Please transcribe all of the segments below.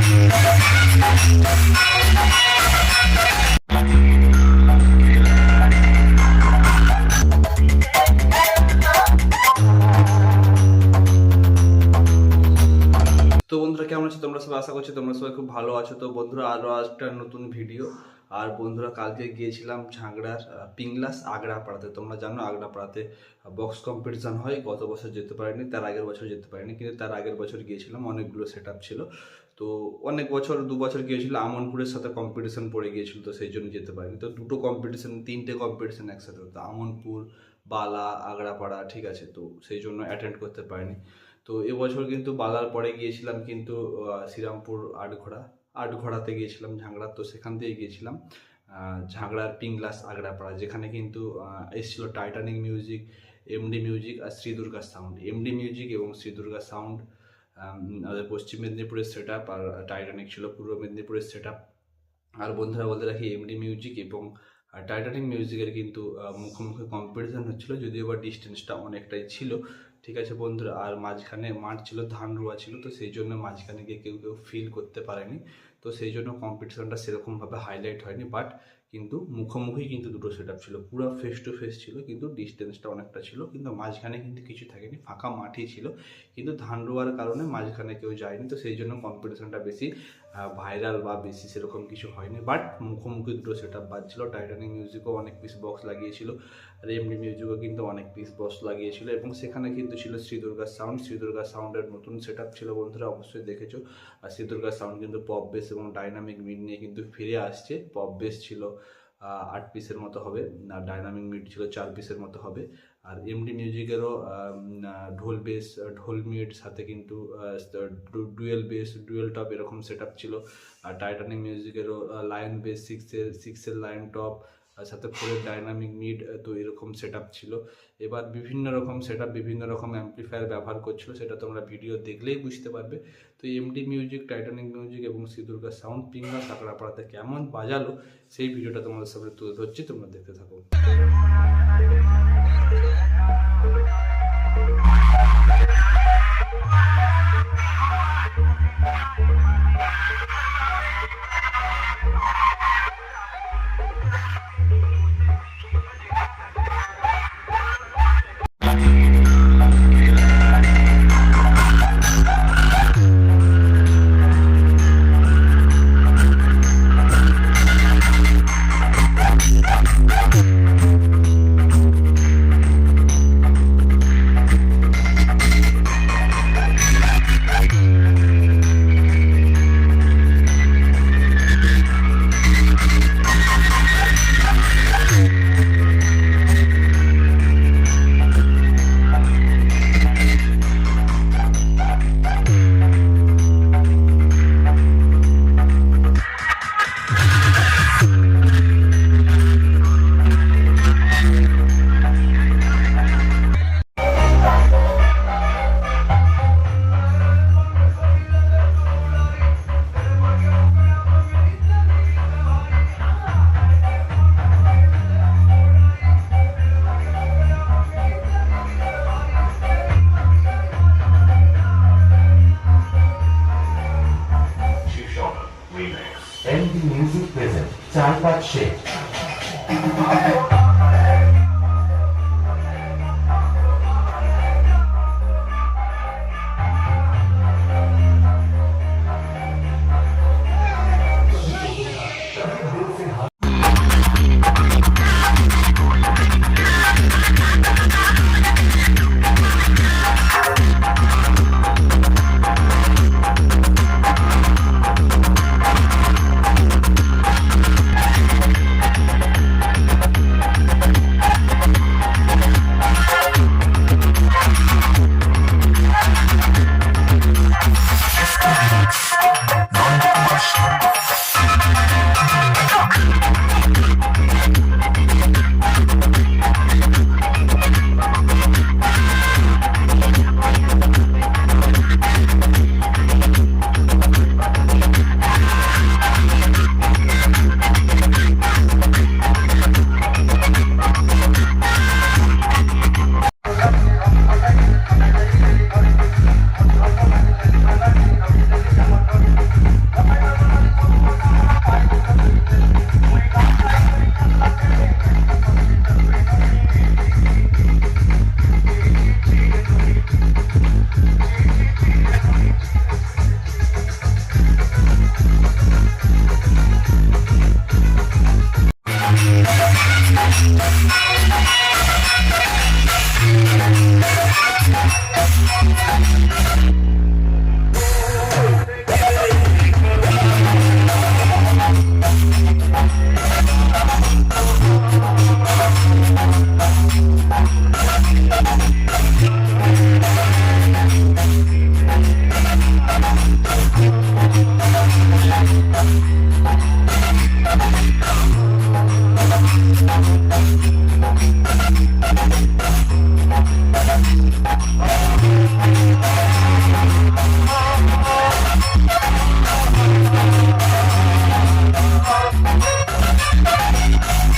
তো বন্ধুরা, কেমন আছো? তোমরা সবাই আশা করছি তোমরা সবাই খুব ভালো আছো। তো বন্ধুরা আরও একটা নতুন ভিডিও আর বন্ধুরা কালকে গিয়েছিলাম ঝাঁকড়ার আহ, পিংলাস আগ্রাপাড়াতে। তোমরা জানো আগ্রাপাড়াতে বক্স কম্পিটিশন হয়। গত বছর যেতে পারিনি তার আগের বছর যেতে পারিনি কিন্তু তার আগের বছর গিয়েছিলাম অনেকগুলো সেট ছিল। তো অনেক বছর দু বছর গিয়েছিল আমনপুরের সাথে কম্পিটিশন পড়ে গিয়েছিল তো সেই জন্য যেতে পারিনি। তো দুটো কম্পিটিশন তিনটে কম্পিটিশন একসাথে হতো আমনপুর বালা আগ্রাপাড়া ঠিক আছে? তো সেই জন্য অ্যাটেন্ড করতে পারিনি। তো এবছর কিন্তু বালার পরে গিয়েছিলাম কিন্তু শ্রীরামপুর আটঘোড়া। আটঘোড়াতে গিয়েছিলাম, ঝাংড়া, তো সেখান থেকে গিয়েছিলাম। ঝাংড়ার পিংলাস আগ্রাপাড়া, যেখানে কিন্তু এসেছিল টাইটানিক মিউজিক এমডি মিউজিক আর Shri Durga sound MD music এবং শ্রী দুর্গা সাউন্ড আমাদের পশ্চিম মেদিনীপুরের সেট আপ আর টাইটানিক ছিল পূর্ব মেদিনীপুরের সেট আপ আর বন্ধুরা বলতে রাখি এমডি মিউজিক এবং টাইটানিক মিউজিকের কিন্তু মুখোমুখি কম্পিটিশন হচ্ছিল, যদিও বা ডিস্টেন্সটা অনেকটাই ছিল। ঠিক আছে বন্ধুরা, আর মাঝখানে মাঠ ছিল, ধান রোয়া ছিল, তো সেই জন্য মাঝখানে গিয়ে কেউ কেউ ফিল করতে পারেনি। তো সেই জন্য কম্পিটিশনটা সেরকমভাবে হাইলাইট হয়নি বাট কিন্তু মুখোমুখি কিন্তু দুটো সেট আপ ছিল। পুরো ফেস টু ফেস ছিল, কিন্তু ডিস্টেন্সটা অনেকটা ছিল, কিন্তু মাঝখানে কিন্তু কিছু থাকেনি, ফাঁকা মাঠই ছিল। কিন্তু ধান রোয়ার কারণে মাঝখানে কেউ যায়নি, তো সেই জন্য কম্পিটিশনটা বেশি ভাইরাল বা বেশি সেরকম কিছু হয়নি বাট মুখোমুখি দুটো সেট আপ বাজছিল টাইটানিক মিউজিকও অনেক পিস বক্স লাগিয়েছিল, আর এমনি মিউজিকও কিন্তু অনেক পিস বক্স লাগিয়েছিল, এবং সেখানে কিন্তু ছিল শ্রী দুর্গা সাউন্ড শ্রীদুর্গা সাউন্ডের নতুন সেট আপ ছিল বন্ধুরা, অবশ্যই দেখেছ। আর শ্রী দুর্গা সাউন্ড কিন্তু পপ বেস এবং ডাইনামিক মিড নিয়ে কিন্তু ফিরে আসছে। পপ বেস ছিল আট পিসের মতো হবে আর ডাইনামিক ছিল চার পিসের মতো হবে। আর এমডি মিউজিকেরও ঢোল বেস ঢোল মিউট সাথে কিন্তু ডুয়েল বেস ডুয়েল টপ এরকম সেট ছিল। আর টাইটানিক মিউজিকেরও লায়ন বেস সিক্সের সিক্সের লায়ন টপ সাথে ফোরের ডাইনামিক মিড তো এরকম সেট ছিল। এবার বিভিন্ন রকম সেট বিভিন্ন রকম অ্যাম্পলিফায়ার ব্যবহার করছিল, সেটা তোমরা ভিডিও দেখলেই বুঝতে পারবে। তো এমডি মিউজিক টাইটানিক মিউজিক এবং শ্রী দুর্গা সাউন্ড পিঙ্গা সাকড়াপাড়াতে কেমন বাজালো, সেই ভিডিওটা তোমাদের সামনে তুলে ধরছি, তোমরা দেখতে থাকো। চারপাশে।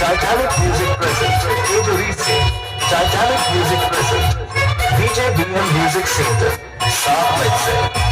Titanic Music Present Majori Singh Titanic Music Present DJ BM Music Center Saab Excel